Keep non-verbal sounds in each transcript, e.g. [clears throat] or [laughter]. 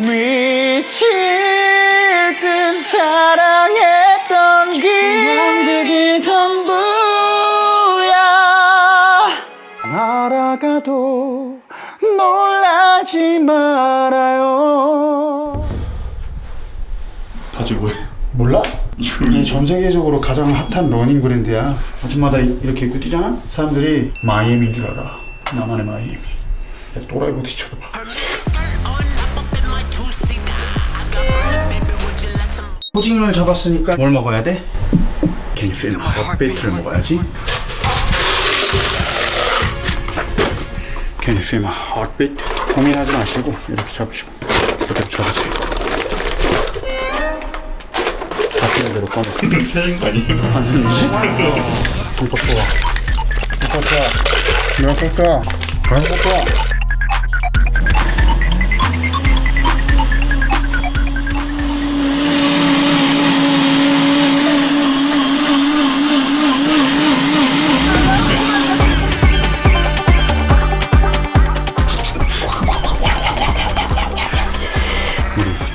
미칠 듯 사랑했던 그게 전부야 날아가도 놀라지 말아요 바지 뭐예요? 몰라? 이게 전 세계적으로 가장 핫한 러닝 브랜드야. 아침마다 이- 이렇게 입고 뛰잖아? 사람들이 마이애미인 줄 알아. 나만의 마이애미. 또라이 보듯이 쳐다봐. 포징을 잡았으니까 뭘 먹어야 돼? Feel my heartbeat를 먹어야지. My heartbeat? 고민하지 마시고 이렇게 잡으시고 그대로 잡으세요. 잡히는 대로 꺼내. 세신 거 아니에요? 한승이지? 손톱 좋아. 손톱 좋아. 이렇게 좋아. 그런 거좋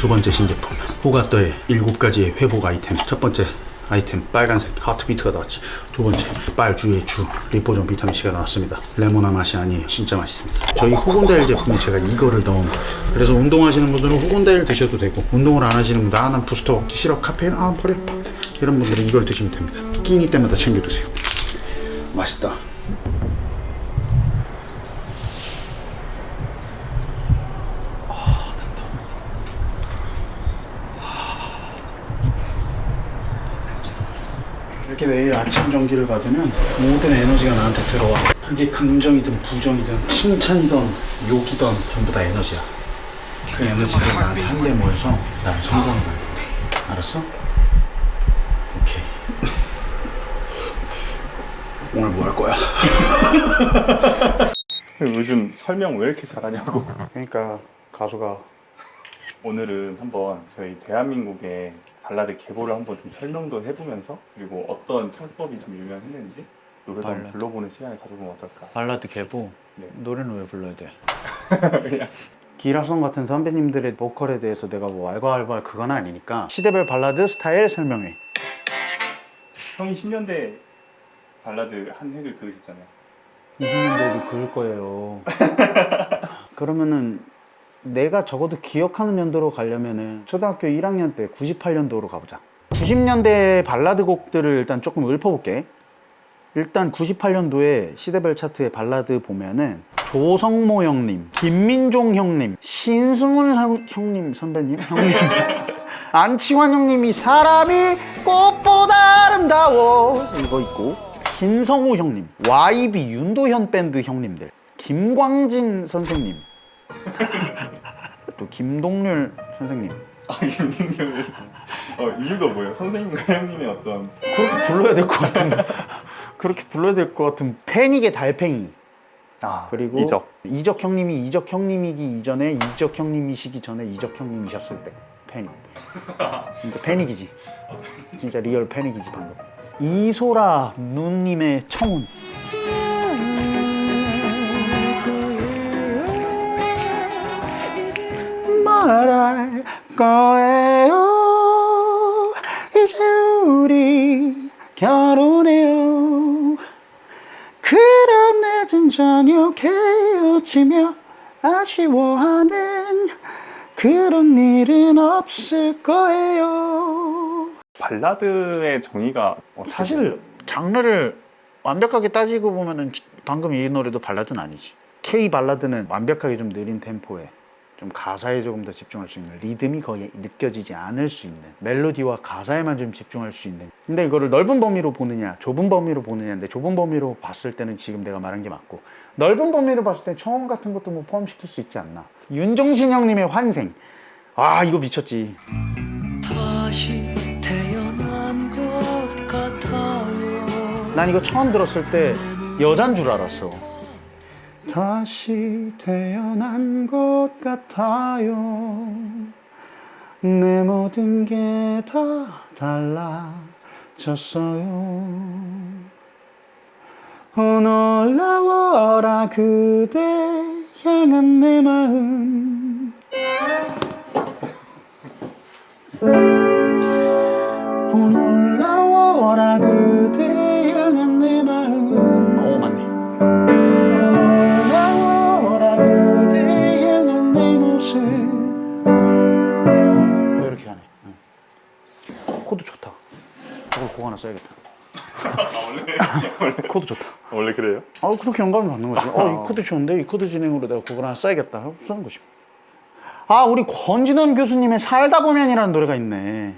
두 번째 신제품 호가떠의 일곱 가지의 회복 아이템. 첫 번째 아이템 빨간색 하트비트가 나왔지. 두 번째 빨주의 주 리포존 비타민C가 나왔습니다. 레모나 맛이 아니에요. 진짜 맛있습니다. 저희 후곤다일 제품에 제가 이거를 넣은 그래서 운동하시는 분들은 후곤다일 드셔도 되고 운동을 안 하시는 분들 아난 부스터 먹기 싫어 카페인 아 아파 이런 분들은 이걸 드시면 됩니다. 끼니 때마다 챙겨 드세요. 맛있다 이렇게 매일 아침 전기를 받으면 모든 에너지가 나한테 들어와. 그게 긍정이든 부정이든 칭찬이든 욕이든 전부 다 에너지야. 그 에너지를 나한테 한데 모여서 나를 성공을 만든다. 알았어? 오케이. [laughs] 오늘 뭐 할 거야? [laughs] 요즘 설명 왜 이렇게 잘하냐고 그러니까 가수가 오늘은 한번 저희 대한민국의 발라드 계보를 한번 좀 설명도 해보면서 그리고 어떤 창법이 좀 유명했는지 노래도 한번 발라드. 불러보는 시간을 가져보면 어떨까 발라드 개보 네. 노래는 왜 불러야 돼? [laughs] 그냥 기라성 같은 선배님들의 보컬에 대해서 내가 뭐 알바알바할 그건 아니니까 시대별 발라드 스타일 설명해. 형이 10년대 발라드 한 획을 그으셨잖아요 20년대에도 그럴 거예요. [laughs] 그러면은 내가 적어도 기억하는 연도로 가려면은 초등학교 1학년 때 98년도로 가보자. 90년대 발라드 곡들을 일단 조금 읊어볼게. 일단 98년도에 시대별 차트의 발라드 보면은 조성모 형님, 김민종 형님, 신승훈 상- 형님 선배님, 형님, [laughs] 안치환 형님이 사람이 꽃보다 아름다워 이거 있고 신성우 형님, YB 윤도현 밴드 형님들, 김광진 선생님, 또 김동률 선생님. 아 윤동열 어 이유가 뭐예요? 선생님과 형님의 어떤 그렇게 불러야 될 것 같은 그렇게 불러야 될 것 같은 패닉의 달팽이. 아 그리고 이적. 이적 형님이 이적 형님이기 이전에 이적 형님이시기 전에 이적 형님이셨을 때. 패닉. 진짜 패닉이지. 진짜 리얼 패닉이지 방금. 이소라 누님의 청혼 말할 거예요. 이제 우리 결혼해요. 그런 늦은 저녁 헤어지며 아쉬워하는 그런 일은 없을 거예요. 발라드의 정의가 어떻게 사실 장르를 완벽하게 따지고 보면은 방금 이 노래도 발라드는 아니지. K 발라드는 완벽하게 좀 느린 템포에 좀 가사에 조금 더 집중할 수 있는 리듬이 거의 느껴지지 않을 수 있는 멜로디와 가사에만 좀 집중할 수 있는. 근데 이거를 넓은 범위로 보느냐 좁은 범위로 보느냐인데 좁은 범위로 봤을 때는 지금 내가 말한 게 맞고 넓은 범위로 봤을 때 청혼 같은 것도 뭐 포함시킬 수 있지 않나. 윤종신 형님의 환생. 아 이거 미쳤지. 난 이거 처음 들었을 때 여잔 줄 알았어. 다시 태어난 것 같아요. 내 모든 게 다 달라졌어요. 어, 놀라워라 그대 향한 내 마음. 그래요? 아 그렇게 영감을 받는 거지. 어, 이 코드 좋은데 이 코드 진행으로 내가 그걸 하나 써야겠다. 하고 쓰는 거지. 아, 우리 권진원 교수님의 살다 보면이라는 노래가 있네.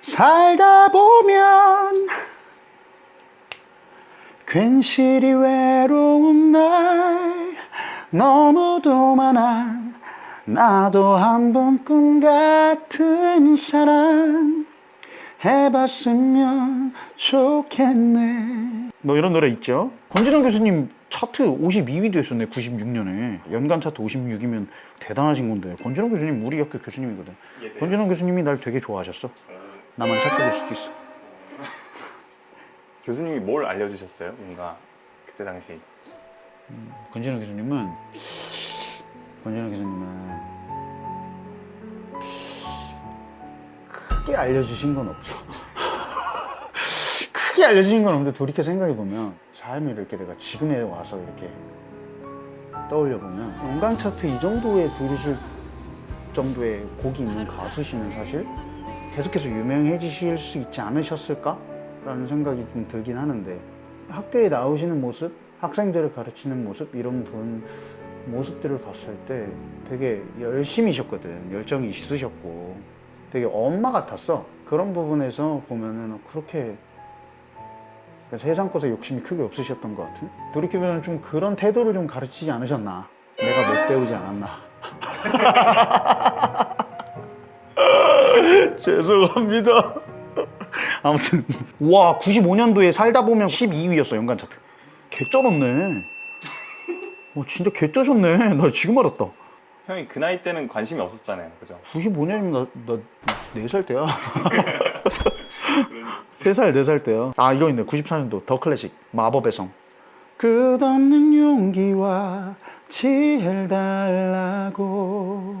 살다 보면 괜시리 외로운 날 너무도 많아 나도 한 번 꿈 같은 사랑 해봤으면 좋겠네. 뭐 이런 노래 있죠. 권진원 교수님 차트 52위도 했었네. 96년에 연간 차트 56이면 대단하신 건데. 권진원 교수님 우리 학교 교수님이거든. 예, 네. 권진원 교수님이 날 되게 좋아하셨어. 나만 착각일 수도 있어. 교수님이 뭘 알려주셨어요? 뭔가 그때 당시 권진원 교수님은 권진원 교수님은 크게 알려주신 건 없어. [laughs] 크게 알려주신 건 없는데 돌이켜 생각해 보면 삶을 이렇게 내가 지금에 와서 이렇게 떠올려 보면 연간 차트 이 정도에 들으실 정도의 곡이 있는 가수시면 사실 계속해서 유명해지실 수 있지 않으셨을까라는 생각이 좀 들긴 하는데 학교에 나오시는 모습, 학생들을 가르치는 모습 이런 분 모습들을 봤을 때 되게 열심히셨거든, 열정이 있으셨고 되게 엄마 같았어. 그런 부분에서 보면은 그렇게 세상 것에 욕심이 크게 없으셨던 것 같은? 돌이켜보면 좀 그런 태도를 좀 가르치지 않으셨나? 내가 못 배우지 않았나? [laughs] 죄송합니다. 아무튼 와 95년도에 살다 보면 12위였어 연간 차트. 개쩔었네. 어 진짜 개쩌셨네. 나 지금 알았다. 형이 그 나이 때는 관심이 없었잖아요, 그죠? 95년이면 나, 나 4살 때야. [laughs] 3살, 4살 때야. 아, 이거 있네. 94년도 더 클래식. 마법의 성. 끝없는 용기와 지혜를 달라고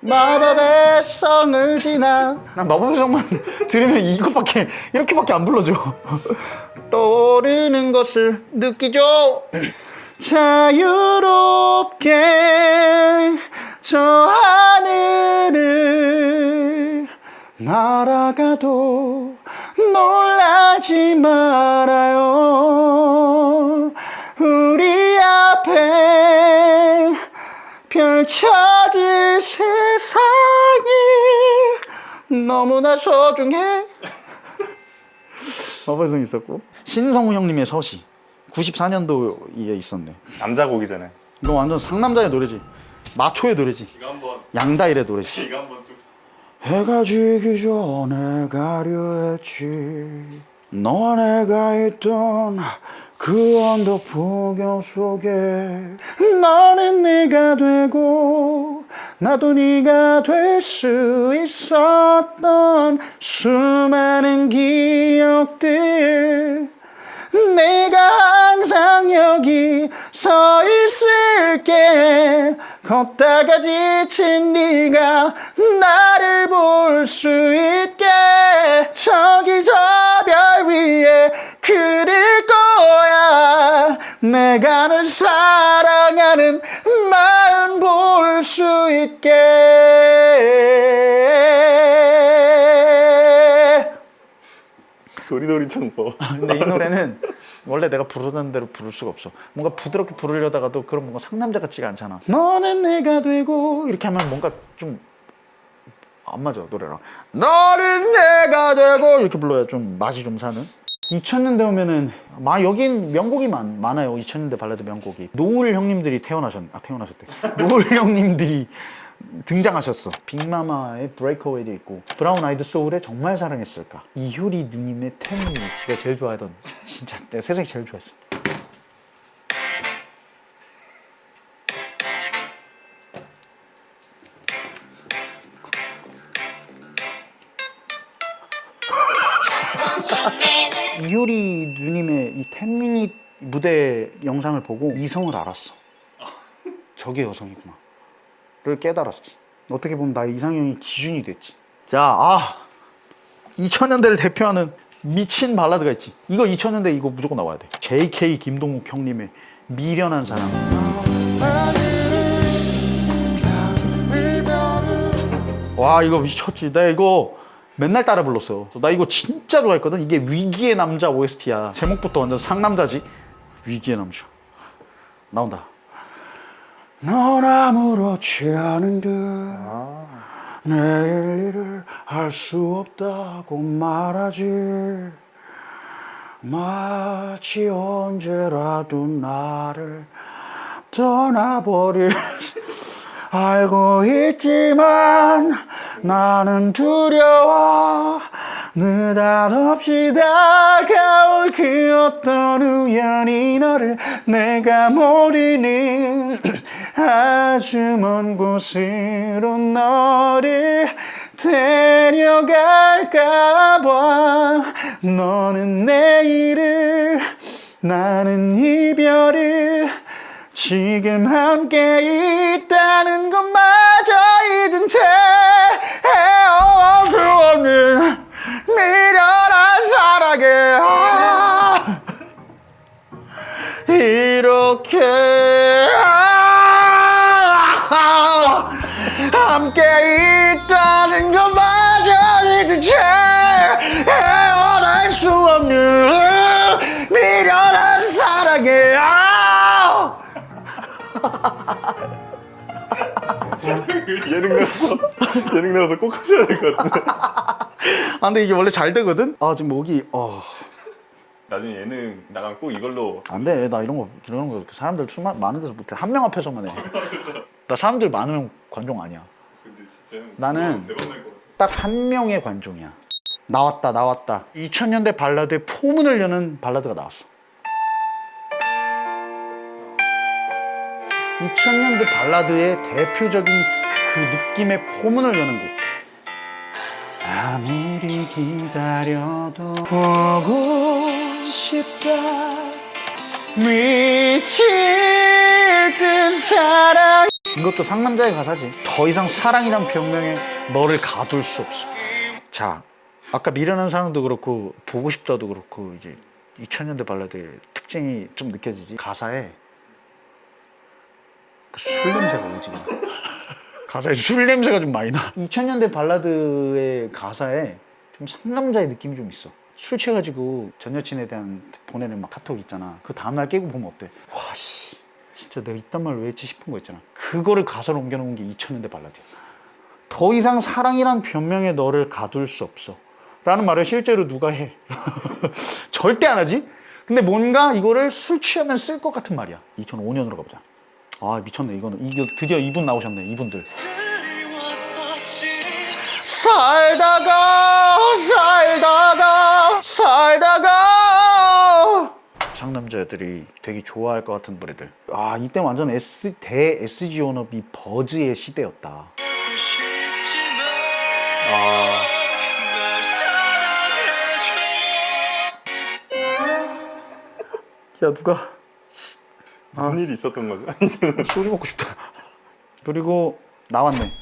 마법의 성을 지나 난 마법의 성만 [laughs] 들으면 이것밖에 이렇게밖에 안 불러줘 [laughs] 떠오르는 것을 느끼죠 [clears throat] 자유롭게 저 하늘을 날아가도 놀라지 말아요. 우리 앞에 펼쳐질 세상이 너무나 소중해. [laughs] 마법성 있었고. 신성우 형님의 서시. 94년도에 있었네. 남자 곡이잖아요. 이거 완전 상남자의 노래지. 마초의 노래지. 이거 한번. 양다일의 노래지. [laughs] 이거 한번 쭉. 해가 지기 전에 가려 했지. 너와 내가 있던 그 언덕 풍경 속에 너는 내가 되고 나도 네가 될 수 있었던 수많은 기억들 내가 항상 여기 서 있을게. 걷다가 지친 네가 나를 볼 수 있게. 저기 저 별 위에 그릴 거야. 내가 널 사랑하는 마음 볼 수 있게 도리도리 청포. 근데 이 노래는 원래 내가 부르는 대로 부를 수가 없어. 뭔가 부드럽게 부르려다가도 그런 뭔가 상남자 같지가 않잖아. 너는 내가 되고 이렇게 하면 뭔가 좀 안 맞아 노래랑. 너는 내가 되고 이렇게 불러야 좀 맛이 좀 사는. 2000년대 오면은 마 여긴 명곡이 많, 많아요. 2000년대 발라드 명곡이. 노을 형님들이 태어나셨 아 태어나셨대. 노을 형님들이 등장하셨어. 빅마마의 브레이크어웨이도 있고 브라운 아이드 소울의 정말 사랑했을까. 이효리 누님의 태무 내가 제일 좋아하던 진짜 내가 세상에 제일 좋아했어. [laughs] 이효리 누님의 이 10미닛 무대 영상을 보고 이성을 알았어. 저게 여성이구나. 를 깨달았지. 어떻게 보면 나의 이상형이 기준이 됐지. 자, 아 2000년대를 대표하는 미친 발라드가 있지. 이거 2000년대 이거 무조건 나와야 돼. J.K. 김동욱 형님의 미련한 사랑. 와 이거 미쳤지. 나 이거 맨날 따라 불렀어. 나 이거 진짜 좋아했거든. 이게 위기의 남자 OST야. 제목부터 완전 상남자지. 위기의 남자. 나온다. 넌 아무렇지 않은 듯. 내일을 할 수 없다고 말하지. 마치 언제라도 나를 떠나버릴 [laughs] 알고 있지만 나는 두려워. 느닷없이 다가올 그 어떤 우연이 너를 내가 모르는 [clears throat] 아주 먼 곳으로 너를 데려갈까봐. 너는 내일을 나는 이별을 지금 함께 있다는 것마저 잊은 채 헤어올 수 없는 미련한 사랑에. 아, 이렇게 함께 있다는 것마저 채 헤어날 수 없는 미련한 사랑에. 아, [laughs] 예능 나와서 예능 나와서 꼭 하셔야 될 것 같은데. 아 근데 이게 원래 잘 되거든? 아 지금 목이 어... 나중에 예능 나가면 꼭 이걸로. 안돼. 나 이런 거 이런 거 사람들 수 마- 많은 데서 못해. 한 명 앞에서만 해나 사람들 많으면 관종 아니야 나는-. 딱 한 명의 관종이야. 나왔다 나왔다. 2000년대 발라드의 포문을 여는 발라드가 나왔어. 2000년대 발라드의 대표적인 그 느낌의 포문을 여는 곡. 아무리 기다려도 보고 싶다. 미칠 듯 사랑 이것도 상남자의 가사지. 더 이상 사랑이란 병명에 너를 가둘 수 없어. 자 아까 미련한 사랑도 그렇고 보고 싶다도 그렇고 이제 2000년대 발라드의 특징이 좀 느껴지지? 가사에 그술 냄새가 오지. [laughs] 가사에 술 냄새가 좀 많이 나. 2000년대 발라드의 가사에 좀 상남자의 느낌이 좀 있어. 술 취해가지고 전 여친에 대한 보내는 막 카톡 있잖아. 그 다음날 깨고 보면 어때? 와 씨 진짜 내가 이딴 말왜 했지 싶은 거 있잖아. 그거를 가사로 옮겨놓은 게 2000년대 발라드야. 더 이상 사랑이란 변명에 너를 가둘 수 없어. 라는 말을 실제로 누가 해? [laughs] 절대 안 하지? 근데 뭔가 이거를 술 취하면 쓸 것 같은 말이야. 2005년으로 가보자. 아 미쳤네. 이거는 이거 드디어 이분 나오셨네 이분들. 살다가 살다가 살다가 상남자들이 되게 좋아할 것 같은 노래들. 아 이때 완전 S 대 SG 온업이 버즈의 시대였다. 아. 야 누가? 무슨 일이 있었던 거죠? 소주 먹고 싶다. 그리고 나왔네.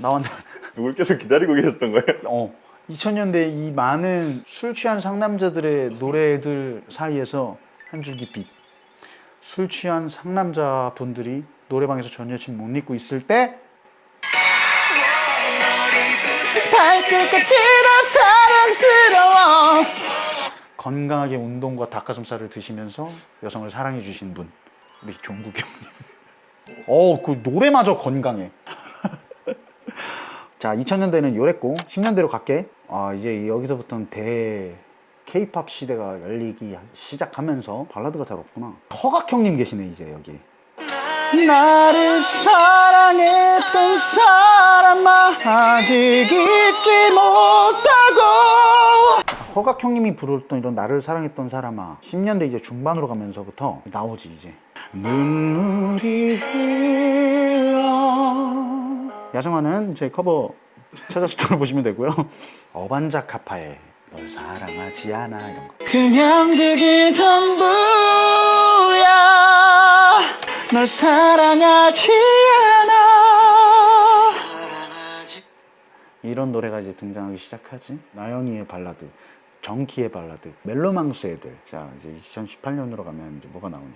나왔네. 누굴 계속 기다리고 계셨던 거예요? 어 2000년대 이 많은 술 취한 상남자들의 노래들 사이에서 한 줄기 빛. 술 취한 상남자 분들이 노래방에서 전 여친 못 잊고 있을 때 건강하게 운동과 닭가슴살을 드시면서 여성을 사랑해 주신 분 우리 종국 형님. 어 그 노래마저 건강해 자, 2000년대는 요랬고 10년대로 갈게. 아, 이제 여기서부터는 대 K-팝 시대가 열리기 시작하면서 발라드가 잘 없구나. 허각 형님 계시네 이제 여기. 나를 사랑했던 사람아 아직 잊지 못하고 허각 형님이 부르던 이런 나를 사랑했던 사람아 10년대 이제 중반으로 가면서부터 나오지 이제. 눈물이 흘러. 야성화는 제 커버 찾아서 [laughs] 들어보시면 되고요. 어반자카파의 널 사랑하지 않아 이런 거. 그냥 그게 전부야. 널 사랑하지 않아. 이런 노래가 이제 등장하기 시작하지. 나영이의 발라드, 정키의 발라드, 멜로망스 애들. 자 이제 2018년으로 가면 이제 뭐가 나오냐?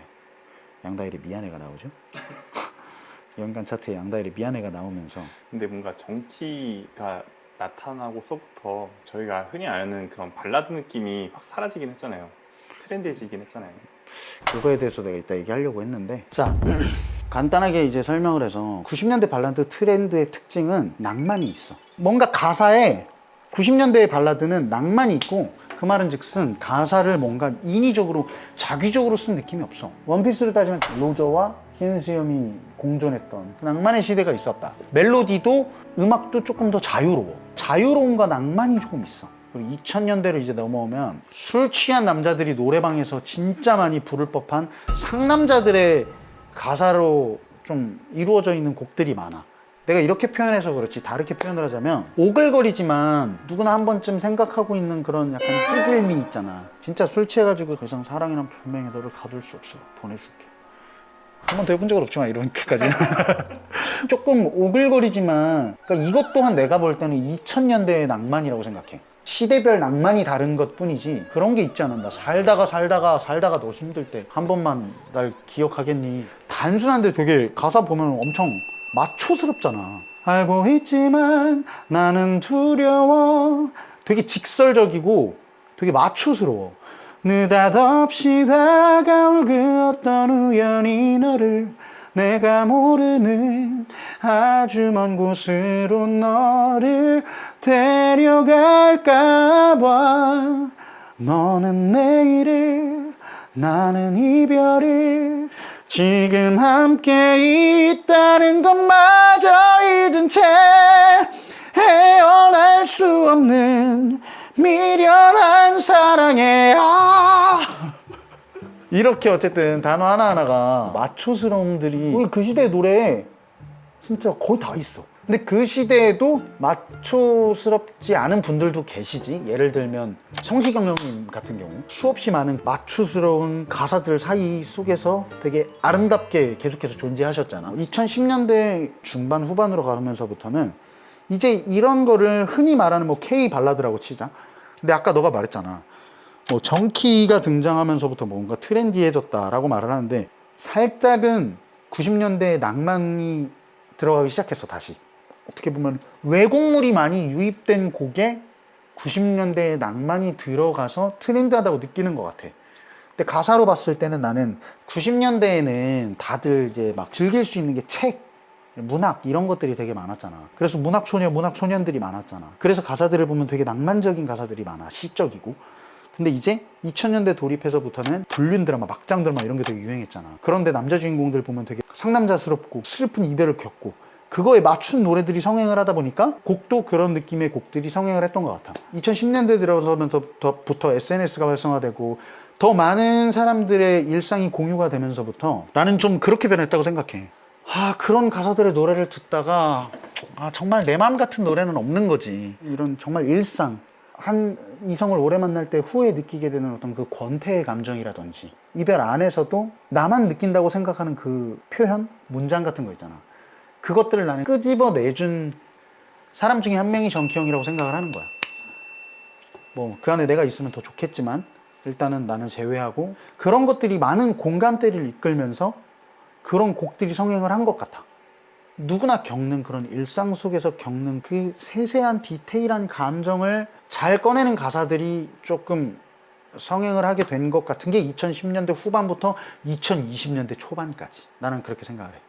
양다일의 미안해가 나오죠. [laughs] 연간 차트에 양다일의 미안해가 나오면서 근데 뭔가 정키가 나타나고서부터 저희가 흔히 아는 그런 발라드 느낌이 확 사라지긴 했잖아요. 트렌디해지긴 했잖아요. 그거에 대해서 내가 이따 얘기하려고 했는데 자 [clears throat] 간단하게 이제 설명을 해서 90년대 발라드 트렌드의 특징은 낭만이 있어 뭔가 가사에 90년대의 발라드는 낭만이 있고 그 말은 즉슨 가사를 뭔가 인위적으로 자기적으로 쓴 느낌이 없어. 원피스를 따지면 로저와 흰수염이 공존했던 그 낭만의 시대가 있었다. 멜로디도 음악도 조금 더 자유로워. 자유로움과 낭만이 조금 있어. 그리고 2000년대로 이제 넘어오면 술 취한 남자들이 노래방에서 진짜 많이 부를 법한 상남자들의 가사로 좀 이루어져 있는 곡들이 많아. 내가 이렇게 표현해서 그렇지 다르게 표현을 하자면 오글거리지만 누구나 한 번쯤 생각하고 있는 그런 약간 찌질미 있잖아. 진짜 술 취해가지고 더 이상 사랑이란 변명에 너를 가둘 수 없어. 보내줄게. 한 번도 해본 적은 없지만 이렇게까지는 [laughs] 조금 오글거리지만 그러니까 이것 또한 내가 볼 때는 2000년대의 낭만이라고 생각해 시대별 낭만이 다른 것 뿐이지 그런 게 있지 않았나 살다가 살다가 살다가 너 힘들 때 한 번만 날 기억하겠니 단순한데 되게 가사 보면 엄청 마초스럽잖아. 알고 있지만 나는 두려워. 되게 직설적이고 되게 마초스러워. 느닷없이 다가올 그 어떤 우연이 너를 내가 모르는 아주 먼 곳으로 너를 데려갈까봐. 너는 내일을 나는 이별을 지금 함께 있다는 것마저 잊은 채 헤어날 수 없는 미련한 사랑에 아 이렇게 어쨌든 단어 하나하나가 마초스러움들이 그 시대 노래에 진짜 거의 다 있어. 근데 그 시대에도 마초스럽지 않은 분들도 계시지. 예를 들면 성시경 형님 같은 경우 수없이 많은 마초스러운 가사들 사이 속에서 되게 아름답게 계속해서 존재하셨잖아. 2010년대 중반 후반으로 가면서부터는 이제 이런 거를 흔히 말하는 뭐 K 발라드라고 치자. 근데 아까 너가 말했잖아. 뭐 정키가 등장하면서부터 뭔가 트렌디해졌다라고 말을 하는데 살짝은 90년대 낭만이 들어가기 시작했어 다시 어떻게 보면 외국물이 많이 유입된 곡에 90년대의 낭만이 들어가서 트렌드하다고 느끼는 것 같아 근데 가사로 봤을 때는 나는 90년대에는 다들 이제 막 즐길 수 있는 게 책, 문학 이런 것들이 되게 많았잖아. 그래서 문학 소녀, 문학 소년들이 많았잖아. 그래서 가사들을 보면 되게 낭만적인 가사들이 많아. 시적이고. 근데 이제 2000년대 돌입해서부터는 불륜 드라마, 막장 드라마 이런 게 되게 유행했잖아. 그런데 남자 주인공들 보면 되게 상남자스럽고 슬픈 이별을 겪고 그거에 맞춘 노래들이 성행을 하다 보니까 곡도 그런 느낌의 곡들이 성행을 했던 것 같아. 2010년대 들어서면서부터 SNS가 활성화되고 더 많은 사람들의 일상이 공유가 되면서부터 나는 좀 그렇게 변했다고 생각해. 아, 그런 가사들의 노래를 듣다가 아, 정말 내 마음 같은 노래는 없는 거지. 이런 정말 일상. 한 이성을 오래 만날 때 후에 느끼게 되는 어떤 그 권태의 감정이라든지 이별 안에서도 나만 느낀다고 생각하는 그 표현, 문장 같은 거 있잖아. 그것들을 나는 끄집어 내준 사람 중에 한 명이 정기형이라고 생각을 하는 거야. 뭐 그 안에 내가 있으면 더 좋겠지만 일단은 나는 제외하고 그런 것들이 많은 공감대를 이끌면서 그런 곡들이 성행을 한 것 같아. 누구나 겪는 그런 일상 속에서 겪는 그 세세한 디테일한 감정을 잘 꺼내는 가사들이 조금 성행을 하게 된 것 같은 게 2010년대 후반부터 2020년대 초반까지 나는 그렇게 생각을 해.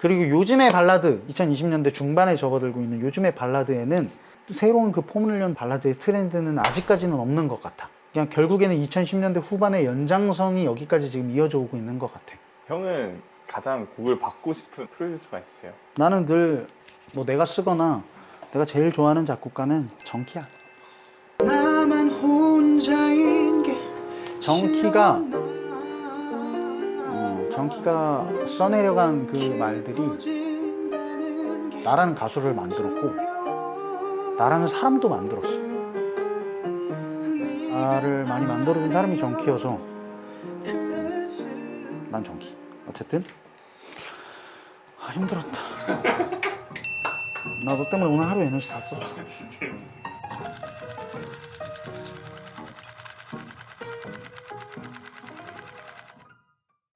그리고 요즘의 발라드 2020년대 중반에 접어들고 있는 요즘의 발라드에는 또 새로운 그 포뮬련 발라드의 트렌드는 아직까지는 없는 것 같아. 그냥 결국에는 2010년대 후반의 연장선이 여기까지 지금 이어져 오고 있는 것 같아. 형은 가장 곡을 받고 싶은 프로듀서가 있어요. 나는 늘 뭐 내가 쓰거나 내가 제일 좋아하는 작곡가는 정키야. 나만 혼자인 게 정키가 어, 정키가 써내려간 그 말들이 나라는 가수를 만들었고 나라는 사람도 만들었어. 나를 많이 만들어준 사람이 정키여서 난 정키. 어쨌든 아 힘들었다. [laughs] 나 너 때문에 오늘 하루 에너지 다 썼어. [laughs]